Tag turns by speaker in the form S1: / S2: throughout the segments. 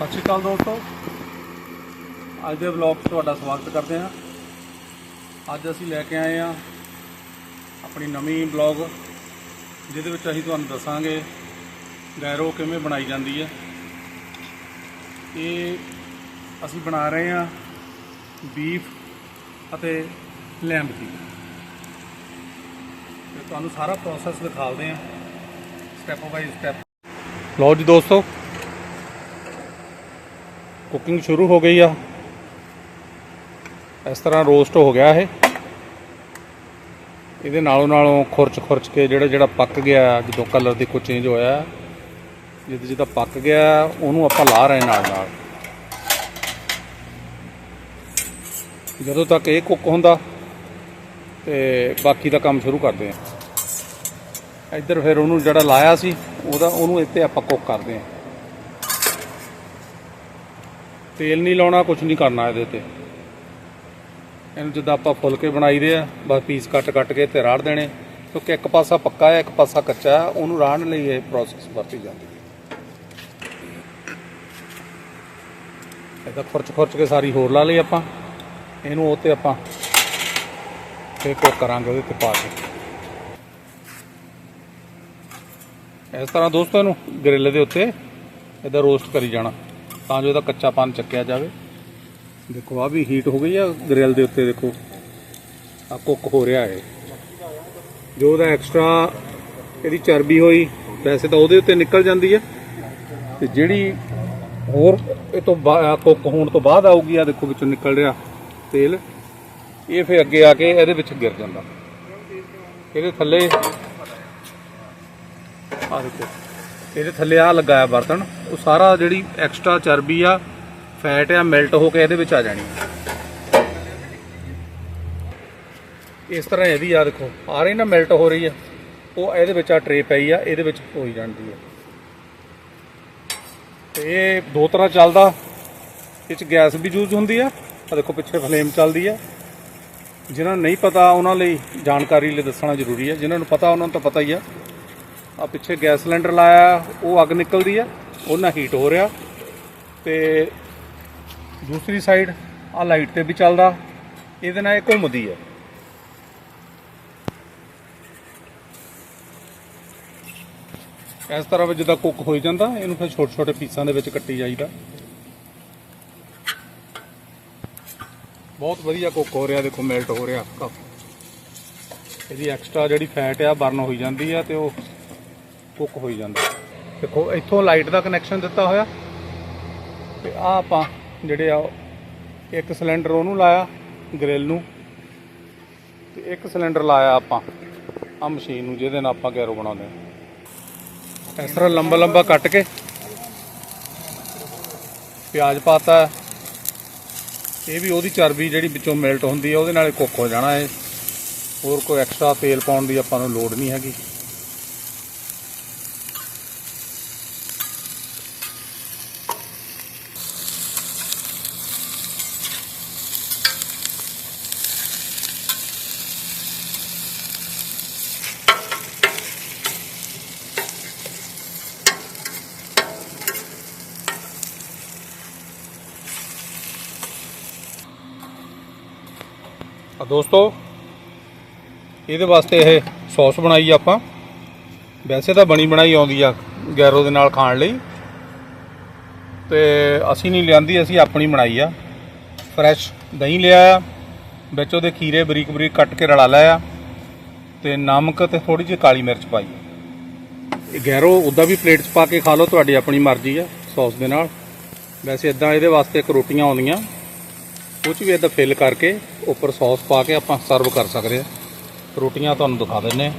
S1: ਸਤਿ ਸ਼੍ਰੀ ਅਕਾਲ ਦੋਸਤੋ। ਅੱਜ ਦੇ ਵਲੌਗ 'ਚ ਤੁਹਾਡਾ ਸਵਾਗਤ ਕਰਦੇ ਹਾਂ। ਅੱਜ ਅਸੀਂ ਲੈ ਕੇ ਆਏ ਹਾਂ ਆਪਣੀ ਨਵੀਂ ਵਲੌਗ, ਜਿਹਦੇ ਵਿੱਚ ਅਸੀਂ ਤੁਹਾਨੂੰ ਦੱਸਾਂਗੇ ਗੈਰੋ ਕਿਵੇਂ ਬਣਾਈ ਜਾਂਦੀ ਹੈ। ਇਹ ਅਸੀਂ ਬਣਾ ਰਹੇ ਹਾਂ ਬੀਫ ਅਤੇ ਲੈਂਬ ਦੀ। ਤੇ ਤੁਹਾਨੂੰ ਸਾਰਾ ਪ੍ਰੋਸੈਸ ਦਿਖਾਉਂਦੇ ਹਾਂ ਸਟੈਪ ਬਾਈ ਸਟੈਪ ਲਓ ਜੀ ਦੋਸਤੋ ਕੁਕਿੰਗ ਸ਼ੁਰੂ ਹੋ ਗਈ ਆ। ਇਸ ਤਰ੍ਹਾਂ ਰੋਸਟ ਹੋ ਗਿਆ ਇਹ। ਇਹਦੇ ਨਾਲੋਂ ਨਾਲੋਂ ਖੁਰਚ ਖੁਰਚ ਕੇ ਜਿਹੜਾ ਜਿਹੜਾ ਪੱਕ ਗਿਆ, ਜਦੋਂ ਕਲਰ ਦੇਖੋ ਚੇਂਜ ਹੋਇਆ, ਜਿੱਦ ਜਿੱਦਾਂ ਪੱਕ ਗਿਆ, ਉਹਨੂੰ ਆਪਾਂ ਲਾ ਰਹੇ ਨਾਲ ਨਾਲ। ਜਦੋਂ ਤੱਕ ਇਹ ਕੁੱਕ ਹੁੰਦਾ, ਤੇ ਬਾਕੀ ਦਾ ਕੰਮ ਸ਼ੁਰੂ ਕਰਦੇ ਆ ਇੱਧਰ ਫਿਰ ਉਹਨੂੰ ਜਿਹੜਾ ਲਾਇਆ ਸੀ, ਉਹਦਾ ਉਹਨੂੰ ਇੱਥੇ ਆਪਾਂ ਕੁੱਕ ਕਰਦੇ ਆ ਤੇਲ ਨਹੀਂ ਲਾਉਣਾ ਕੁਝ ਨਹੀਂ ਕਰਨਾ ਇਹਦੇ ਤੇ। ਇਹਨੂੰ ਜਿੱਦਾਂ ਆਪਾਂ ਫੁਲਕੇ ਬਣਾਈਦੇ ਆ, ਬਸ ਪੀਸ ਕੱਟ ਕੱਟ ਕੇ ਤੇ ਰਾੜ ਦੇਣੇ। ਕਿਉਂਕਿ ਇੱਕ ਪਾਸਾ ਪੱਕਾ ਹੈ, ਇੱਕ ਪਾਸਾ ਕੱਚਾ ਹੈ, ਉਹਨੂੰ ਰਾੜਨ ਲਈ ਇਹ ਪ੍ਰੋਸੈਸ ਵਰਤੀ ਜਾਂਦੀ ਹੈ। ਇਹਦਾ ਖੁਰਚ ਖੁਰਚ ਕੇ ਸਾਰੀ ਹੋਰ ਲਾ ਲਈ ਆਪਾਂ। ਇਹਨੂੰ ਉਹ ਤੇ ਆਪਾਂ ਫੇਰ ਕੁੱਕ ਕਰਾਂਗੇ, ਉਹਦੇ ਤੇ ਪਾ ਕੇ। ਇਸ ਤਰ੍ਹਾਂ ਦੋਸਤੋ ਇਹਨੂੰ ਗ੍ਰਿਲ ਦੇ ਉੱਤੇ ਇਹਦਾ ਰੋਸਟ ਕਰੀ ਜਾਣਾ। ਤਾਂ ਜੋ ਇਹਦਾ ਕੱਚਾਪਨ ਚੱਕਿਆ ਜਾਵੇ। ਦੇਖੋ ਆ ਵੀ ਹੀਟ ਹੋ ਗਈ ਆ ਗ੍ਰਿਲ ਦੇ ਉੱਤੇ, ਦੇਖੋ। ਆ ਕੁੱਕ ਹੋ ਰਿਹਾ ਹੈ ਜੋ ਉਹਦਾ ਐਕਸਟਰਾ ਇਹਦੀ ਚਰਬੀ ਹੋਈ, ਵੈਸੇ ਤਾਂ ਉਹਦੇ ਉੱਤੇ ਨਿਕਲ ਜਾਂਦੀ ਹੈ ਤੇ ਜਿਹੜੀ ਹੋਰ ਇਹ ਤੋਂ ਕੁੱਕ ਹੋਣ ਤੋਂ ਬਾਅਦ ਆਊਗੀ ਆ ਦੇਖੋ ਵਿੱਚੋਂ ਨਿਕਲ ਰਿਹਾ ਤੇਲ। ਇਹ ਫਿਰ ਅੱਗੇ ਆ ਕੇ ਇਹਦੇ ਵਿੱਚ ਗਿਰ ਜਾਂਦਾ। ਇਹਦੇ ਥੱਲੇ ਆ ਦੇਖੋ। ਇਹਦੇ ਥੱਲੇ ਆ ਲੱਗਾ ਆ ਬਰਤਨ, ਉਹ ਸਾਰਾ ਜਿਹੜੀ ਐਕਸਟਰਾ ਚਰਬੀ ਆ ਫੈਟ ਆ ਮੈਲਟ ਹੋ ਕੇ ਇਹਦੇ ਵਿੱਚ ਆ ਜਾਣੀ ਇਸ ਤਰ੍ਹਾਂ ਇਹ ਵੀ ਆ ਦੇਖੋ ਆ ਰਹੀ ਨਾ ਮੈਲਟ ਹੋ ਰਹੀ ਆ, ਉਹ ਇਹਦੇ ਵਿੱਚ ਆ ਟਰੇ ਪਈ ਆ, ਇਹਦੇ ਵਿੱਚ ਹੋਈ ਜਾਂਦੀ ਆ। ਤੇ ਇਹ ਦੋ ਤਰ੍ਹਾਂ ਚੱਲਦਾ, ਇਹ ਚ ਗੈਸ ਵੀ ਯੂਜ਼ ਹੁੰਦੀ ਆ ਆ ਦੇਖੋ ਪਿੱਛੇ ਫਲੇਮ ਚੱਲਦੀ ਆ। ਜਿਨ੍ਹਾਂ ਨੂੰ ਨਹੀਂ ਪਤਾ, ਉਹਨਾਂ ਲਈ ਜਾਣਕਾਰੀ ਲਈ ਦੱਸਣਾ ਜ਼ਰੂਰੀ ਹੈ ਜਿਨ੍ਹਾਂ ਨੂੰ ਪਤਾ, ਉਹਨਾਂ ਨੂੰ ਤਾਂ ਪਤਾ ਹੀ ਆ। ਆ ਪਿੱਛੇ ਗੈਸ ਸਿਲੰਡਰ ਲਾਇਆ, ਉਹ ਅੱਗ ਨਿਕਲਦੀ ਆ ਉਹ ਨਾਲ ਹੀਟ ਹੋ ਰਿਹਾ। ਤੇ ਦੂਸਰੀ ਸਾਈਡ ਆ ਲਾਈਟ ਤੇ ਵੀ ਚੱਲਦਾ, ਇਹਦੇ ਨਾਲ ਇਹ ਘੁੰਮਦੀ ਆ। ਇਸ ਤਰ੍ਹਾਂ ਵਿੱਚ ਜਿੱਦਾਂ ਕੁੱਕ ਹੋਈ ਜਾਂਦਾ, ਇਹਨੂੰ ਫਿਰ ਛੋਟੇ ਛੋਟੇ ਪੀਸਾਂ ਦੇ ਵਿੱਚ ਕੱਟੀ ਜਾਈਦਾ। ਬਹੁਤ ਵਧੀਆ ਕੁੱਕ ਹੋ ਰਿਹਾ, ਦੇਖੋ ਮੈਲਟ ਹੋ ਰਿਹਾ। ਇਹਦੀ ਐਕਸਟਰਾ ਜਿਹੜੀ ਫੈਟ ਆ ਬਰਨ ਹੋਈ ਜਾਂਦੀ ਆ ਤੇ ਉਹ ਕੁੱਕ ਹੋਈ ਜਾਂਦਾ। ਦੇਖੋ, ਇੱਥੋਂ ਲਾਈਟ ਦਾ ਕਨੈਕਸ਼ਨ ਦਿੱਤਾ ਹੋਇਆ। ਤੇ ਆ ਆਪਾਂ ਜਿਹੜੇ ਆ, ਇੱਕ ਸਿਲੰਡਰ ਉਹਨੂੰ ਲਾਇਆ ਗ੍ਰਿਲ ਨੂੰ। ਤੇ ਇੱਕ ਸਿਲੰਡਰ ਲਾਇਆ ਆਪਾਂ ਆ ਮਸ਼ੀਨ ਨੂੰ, ਜਿਹਦੇ ਨਾਲ ਆਪਾਂ ਗੈਰੋ ਬਣਾਉਂਦੇ ਆ ਇਸ ਤਰ੍ਹਾਂ ਲੰਬਾ ਲੰਬਾ ਕੱਟ ਕੇ ਪਿਆਜ਼ ਪਾਤਾ। ਇਹ ਵੀ ਉਹਦੀ ਚਰਬੀ ਜਿਹੜੀ ਵਿੱਚੋਂ ਮੈਲਟ ਹੁੰਦੀ ਹੈ ਉਹਦੇ ਨਾਲ ਕੁੱਕ ਹੋ ਜਾਣਾ ਹੈ ਹੋਰ ਕੋਈ ਐਕਸਟਰਾ ਤੇਲ ਪਾਉਣ ਦੀ ਆਪਾਂ ਨੂੰ ਲੋੜ ਨਹੀਂ ਹੈਗੀ। ਆ ਦੋਸਤੋ, ਇਹਦੇ ਵਾਸਤੇ ਇਹ ਸੌਸ ਬਣਾਈ ਆਪਾਂ। ਵੈਸੇ ਤਾਂ ਬਣੀ ਬਣਾਈ ਆਉਂਦੀ ਆ ਗੈਰੋ ਦੇ ਨਾਲ ਖਾਣ ਲਈ। ਤੇ ਅਸੀਂ ਨਹੀਂ ਲਿਆਂਦੀ, ਅਸੀਂ ਆਪਣੀ ਬਣਾਈ ਆ। ਫਰੈਸ਼ ਦਹੀਂ ਲਿਆ ਆ, ਵਿੱਚ ਉਹਦੇ ਖੀਰੇ ਬਰੀਕ ਬਰੀਕ ਕੱਟ ਕੇ ਰਲਾ ਲਿਆ ਤੇ ਨਮਕ ਤੇ ਥੋੜੀ ਜਿਹੀ ਕਾਲੀ ਮਿਰਚ ਪਾਈ ਇਹ ਗੈਰੋ ਉਦਾਂ ਵੀ ਪਲੇਟ 'ਚ ਪਾ ਕੇ ਖਾ ਲਓ, ਤੁਹਾਡੀ ਆਪਣੀ ਮਰਜ਼ੀ ਆ ਸੌਸ ਦੇ ਨਾਲ। ਵੈਸੇ ਇਦਾਂ ਇਹਦੇ ਵਾਸਤੇ ਇੱਕ ਰੋਟੀਆਂ ਆਉਂਦੀਆਂ। ਉਹ 'ਚ ਵੀ ਇਦਾਂ ਫਿਲ ਕਰਕੇ ਉੱਪਰ ਸੌਸ ਪਾ ਕੇ ਆਪਾਂ ਸਰਵ ਕਰ ਸਕਦੇ ਆ ਰੋਟੀਆਂ ਤੁਹਾਨੂੰ ਦਿਖਾ ਦਿੰਨੇ ਆ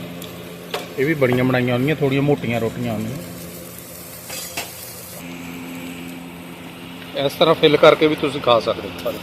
S1: ਇਹ ਵੀ ਬੜੀਆਂ ਬਣਾਈਆਂ ਹੋਣਗੀਆਂ ਥੋੜੀਆਂ ਮੋਟੀਆਂ ਰੋਟੀਆਂ ਹੋਣਗੀਆਂ ਇਸ ਤਰ੍ਹਾਂ ਫਿਲ ਕਰਕੇ ਵੀ ਤੁਸੀਂ ਖਾ ਸਕਦੇ ਹੋ। ਸਾਰੇ